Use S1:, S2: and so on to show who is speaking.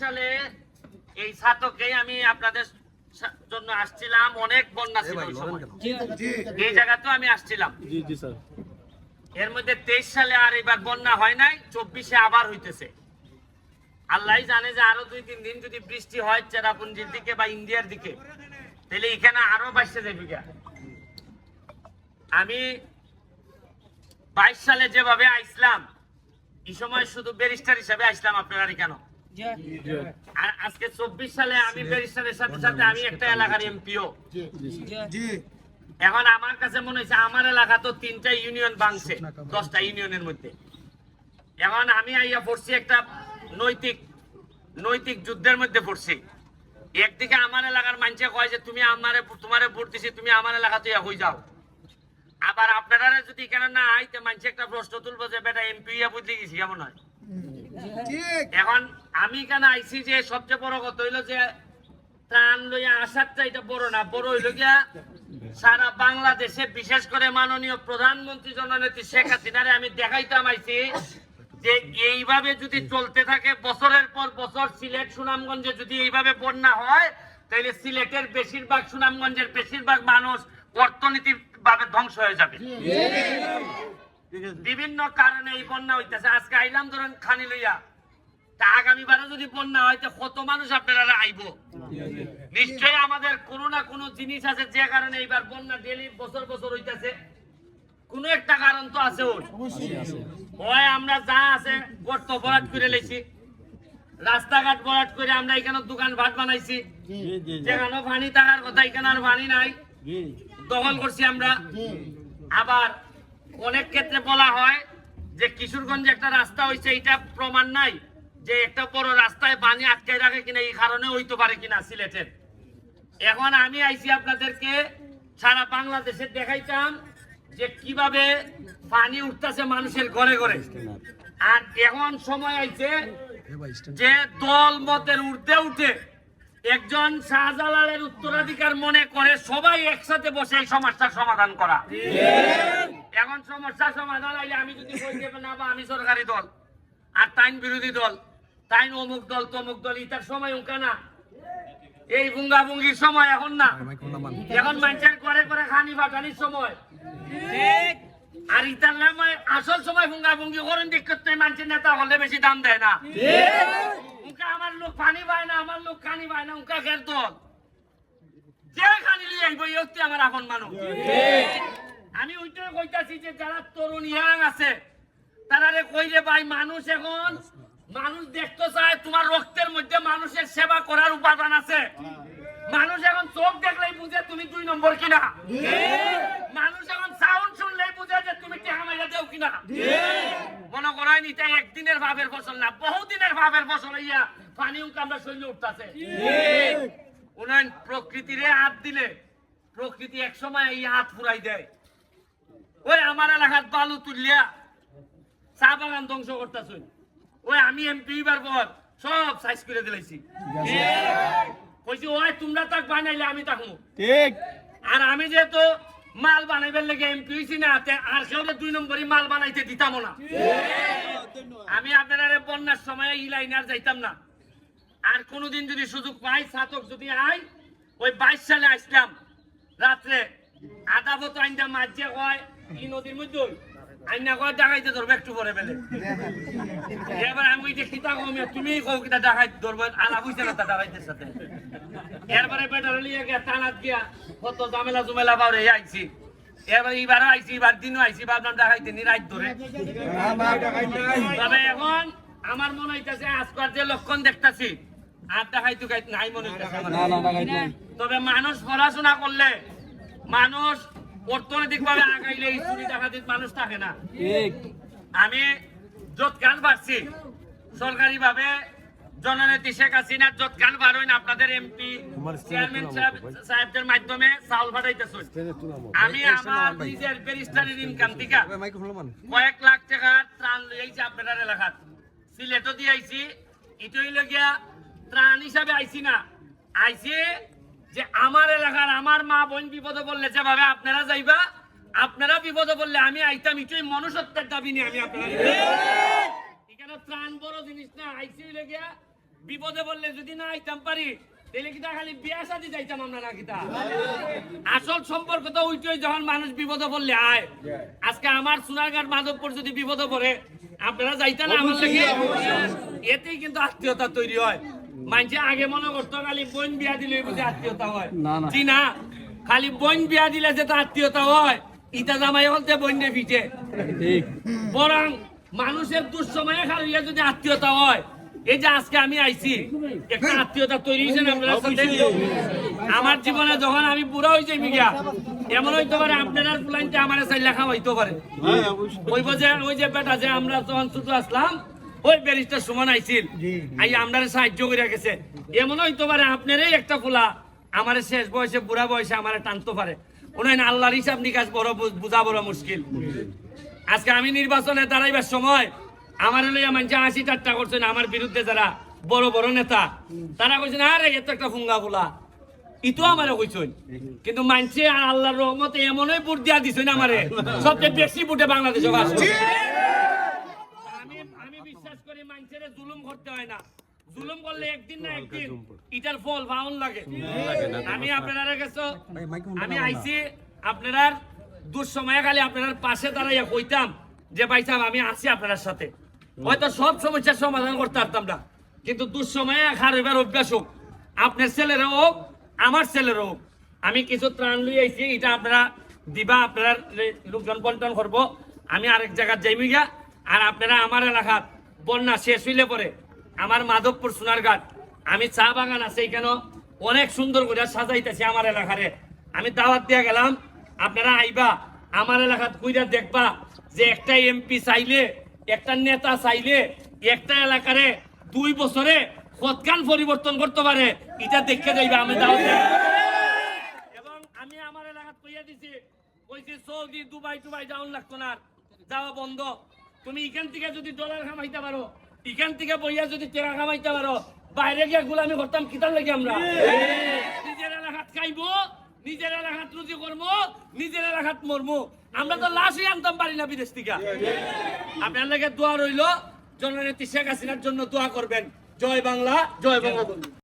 S1: সালে এই ছাতকেই আমি আপনাদের জন্য আসছিলাম। অনেক বন্যা ছিল এই জায়গাতেও আমি আসছিলাম।
S2: জি জি স্যার।
S1: এর মধ্যে তেইশ সালে আর এবার বন্যা হয় নাই চব্বিশে আবার হইতেছে। আল্লাহ জানে যে আরও দুই তিন দিন যদি বৃষ্টি হয় চেরাপুঞ্জির দিকে বা ইন্ডিয়ার দিকে তাহলে এখানে আরও বাইশে যাবে গা। আমি বাইশ সালে যেভাবে আইসলাম এই সময় শুধু ব্যারিস্টার হিসাবে আইসলাম আপনারা কেন? আর আজকে চব্বিশ সালে আমি ব্যারিস্টারের সাথে সাথে আমি একটা এলাকার এমপিও এখন আমার কাছে মনে হচ্ছে আমার এলাকা তো তিনটা ইউনিয়ন বাংছে দশটা ইউনিয়নের মধ্যে। এখন আমি আইয়া পড়ছি একটা নৈতিক নৈতিক যুদ্ধের মধ্যে পড়ছি। একদিকে আমার এলাকার মানুষে কয় যে তুমি আমারে তোমারে ভোট দিছি তুমি আমার এলাকাতে হয়ে যাও। আবার আপনারা যদি এখানে না আইতে মানুষ একটা প্রশ্ন তুলবো যে বেটা এমপি বুঝলি গেছি কেমন হয়? এখন আমি কেন আইছি যে সবচেয়ে বড় কথা হইল যে ত্রাণ লইয়া আসারটা এটা বড় না বড় হইল গিয়া সারা বাংলাদেশে বিশেষ করে মাননীয় প্রধানমন্ত্রী জননেত্রী শেখ হাসিনারে আমি দেখাইতাম আইছি যে এইভাবে যদি চলতে থাকে বছরের পর বছর সিলেট সুনামগঞ্জে যদি এইভাবে বন্যা হয় তাহলে সিলেটের বেশিরভাগ সুনামগঞ্জের বেশিরভাগ মানুষ অর্থনীতি ভাবে ধ্বংস হয়ে যাবে। বিভিন্ন কারণে এই বন্যা হইতেছে। আজকে আইলাম ধরেন খানি লইয়া। তা আগামীবারও যদি বন্যা হয় কত মানুষ আপনারা আইব? নিশ্চয়ই আমাদের কোনো না কোনো জিনিস আছে যে কারণে এইবার বন্যা ডেলি বছর বছর হইতেছে। কোনো একটা কারণ তো আছে ওর। হয় আমরা যা আছে গর্ত ভরাট করে লেছি। রাস্তাঘাট ভরাট করে আমরা এখানে দোকান ভাট বানাইছি। যেখানে পানি থাকার কথা এখানে আর পানি নাই। দখল করছি আমরা। আবার অনেক ক্ষেত্রে বলা হয় যে কিশোরগঞ্জে একটা রাস্তা হয়েছে এটা প্রমাণ নাই যে একটা বড় রাস্তায় পানি আটকে রাখে কিনা, এই কারণে হইতে পারে কিনা সিলেটের। এখন আমি আইছি আপনাদেরকে সারা বাংলাদেশে দেখাইতাম যে কীভাবে পানি উঠতেছে মানুষের ঘরে ঘরে। আর এখন সময় আইছে যে দল মতের উঠতে উঠে একজন শাহজালালের উত্তরাধিকার মনে করে সবাই একসাথে বসে এই সমস্যার সমাধান করা। এখন সমস্যা সমাধান আইলে আমি যদি দেব না বা আমি সরকারি দল আর তাইন বিরোধী দল তাইন অমুক দল তমুক দল ইতার সময় উঙ্কা না। এই বুঙ্গা বুঙ্গির সময় এখন না। এখন মানুষের করে করে খানি ফাটানির সময়। আর ইতার নামে আসল সময় বুঙ্গা বুঙ্গি করেন দেখতে মানুষের নেতা হলে বেশি দাম দেয় না। উনকা আমার লোক পানি পায় না আমার লোক খানি পায় না উনকা খের দল। যে খানি লিয়ে আইব এই হচ্ছে আমার আপন মানুষ। আমি ওইটাই কইতাছি যে যারা তরুণ ইয়াং আছে তারা রে কই রে ভাই, মানুষ এখন মানুষ দেখতে চায়, তোমার রক্তের মধ্যে মানুষের সেবা করার উপাদান আছে। মানুষ এখন চোখ দেখলেই বুঝে তুমি দুই নম্বর কিনা। মানুষ এখন সাউন্ড শুনলেই বুঝে যে তুমি টেহা মাইরা দেও কিনা। মনে করাই নিতে একদিনের ভাবের ফসল না, বহুদিনের ভাবের ফসল ইয়া, পানি উনকে আমরা শৈলে উঠতেছে। উন্নয়ন প্রকৃতিরে হাত দিলে, প্রকৃতি এক সময় এই হাত ফুরাই দেয়। ওই আমার এলাকার বালু তুলিয়া চা বাগান ধ্বংস করতেছ। ওই আমি এমপি বার পর সব সাইজ করে দিলাইছি। কইছি ওই তোমরা তাক বানাইলে আমি তাকমু
S2: ঠিক।
S1: আর আমি যেহেতু মাল বানাইবার লেগে এমপি হইছি না তে আর কেউ দুই নম্বরই মাল বানাইতে দিতাম না। আমি আপনারা বন্যার সময় ই লাইনার যাইতাম না। আর কোনোদিন যদি সুযোগ পাই ছাতক যদি আই ওই বাইশ সালে আসলাম। রাত্রে আধা বতো আইনটা মাঝে কয় এই নদীর মধ্যে ওই। আইনা কয় ডাকাইতে ধরবে একটু পরে বেলে এবার আমি তুমি কও কিতা ডাকাই ধরবে আলা বুঝছে না তা ডাকাইতের সাথে? এরপরে বেটার লিয়ে গিয়া টানাত গিয়া কত ঝামেলা জুমেলা পাওরে আইছি। এবার আইছি এবার দিনও আইছি ভাবলাম ডাকাইতে নি রাত ধরে। তবে এখন আমার মনে হইতাছে আজকাল যে লক্ষণ দেখতাছি আর দেখাই তো নাই মনে হইতাছে তবে মানুষ পড়াশোনা করলে মানুষ অর্থনৈতিক ভাবে আগাইলে এই চুরি ডাকাতির মানুষ থাকে না। আমি যৎকাল পারছি সরকারি ভাবে জননেত্রী শেখ হাসিনার যৎকাল পারেন আপনাদের এমপি চেয়ারম্যান সাহেব সাহেবদের মাধ্যমে চাউল পাঠাইতেছেন আমি আমার নিজের ব্যারিস্টারের ইনকাম থেকে কয়েক লাখ টাকার ত্রাণ লইয়াইছি আপনার এলাকাত সিলেটও দিয়ে আইছি ইটই লগিয়া ত্রাণ হিসাবে আইছি না। আইছি যে আমার এলাকার আমার মা বোন বিপদে বললে যেভাবে আপনারা যাইবা আপনারা বিপদে বললে আমি আইতাম ইটই মনুষ্যত্বের দাবি নিয়ে আমি আপনারা এখানে ত্রাণ বড় জিনিস না আইসি লগিয়া বিপদে বললে যদি না আইতাম পারি তাহলে কিটা খালি বিয়া শাদি যাইতাম আমরা না কিটা আসল সম্পর্ক তো ওইটাই যখন মানুষ বিপদে পড়লে আয়। আজকে আমার সোনারঘাট মাধবপুর যদি বিপদে পড়ে আপনারা যাইতেন আমার লাগে। এতেই কিন্তু আত্মীয়তা তৈরি হয়। মানছে আগে মনে করতো খালি বোন বিয়া দিলে বুঝে আত্মীয়তা হয়। জি না। খালি বোন বিয়া দিলে যে তো আত্মীয়তা হয় ইটা জামাই হলতে বোন রে পিঠে বরং মানুষের দুঃসময়ে খালি যদি আত্মীয়তা হয় এই যে আজকে আমি আইছি একটা আত্মীয়তা তৈরি হয়েছে না আপনার আমার জীবনে যখন আমি বুড়া হয়েছি মিগা এমন হইতে পারে আপনার প্লাইনটা আমার সাই লেখা হইতে পারে ওই যে ওই যে বেটা যে আমরা তখন ছোট আসলাম ওই ব্যারিস্টার সুমন আইছিল। আই আমরা সাহায্য করে গেছে। এমন হইতে পারে আপনারই একটা ফুলা আমার শেষ বয়সে বুড়া বয়সে আমার টানতে পারে। ওনার আল্লাহর হিসাব নিকাশ বড় বুঝা বড় মুশকিল। আজকে আমি নির্বাচনে দাঁড়াইবার সময় আমার লইয়া মানুষ আশি টাট্টা করছেন আমার বিরুদ্ধে যারা বড় বড় নেতা। তারা কইছেন আরে এত একটা ফুঙ্গা ফুলা। ইতো আমারে কইছেন কিন্তু মানছে আর আল্লাহর রহমতে এমনই ভোট দিয়া দিছেন আমারে। সবচেয়ে বেশি ভোটে বাংলাদেশে বাস মানুষের জুলুম করতে হয় না। জুলুম করলে একদিন না একদিন ইটার ফল ভাউন লাগে। আমি আপনারা কাছে আমি আইছি আপনার দুঃসময়ে খালি আপনার পাশে দাঁড়াইয়া কইতাম যে ভাই সাহেব আমি আছি আপনার সাথে। হয়তো সব সমস্যার সমাধান করতে পারতাম না। কিন্তু দুঃসময়ে খারাপের অভ্যাস হোক আপনার ছেলেরও হোক আমার ছেলেরও হোক আমি কিছু ত্রাণ লই আইছি এটা আপনারা দিবা আপনারা লোকজন বন্টন করব। আমি আরেক জায়গায় যাইমি গা আর আপনারা আমার এলাকার বন্যা শেষ হইলে পরে আমার মাধবপুর সোনারঘাট আমি চা বাগান আছে এখানে অনেক সুন্দর করে সাজাইতেছি আমার এলাকারে। আমি দাওয়াত দিয়ে গেলাম, আপনারা আইবা, আমার এলাকাত কইরা দেখবা যে একটা এমপি চাইলে, একটা নেতা চাইলে একটা এলাকারে দুই বছরে কতকাল পরিবর্তন করতে পারে, এটা দেখে যাইবা আমি দাওয়াত এবং আমি আমার এলাকাত কইয়া দিছি, কইছি সৌদি দুবাই টুবাই যাওয়ার লাগতো না। যাওয়া বন্ধ। তুমি এখান থেকে যদি ডলার কামাইতে পারো, এখান থেকে বইয়া যদি টাকা কামাইতে পারো, বাইরে গিয়ে গুলামি করতাম কিতার লাগে আমরা? নিজের এলাকাত খাইবো, নিজের এলাকাত রুজি করব, নিজের এলাকাত মরবো। আমরা তো লাশই আনতাম পারি না বিদেশ থেকে। আপনার লাগে দোয়া রইল, জননেত্রী শেখ হাসিনার জন্য দোয়া করবেন। জয় বাংলা, জয় বঙ্গবন্ধু।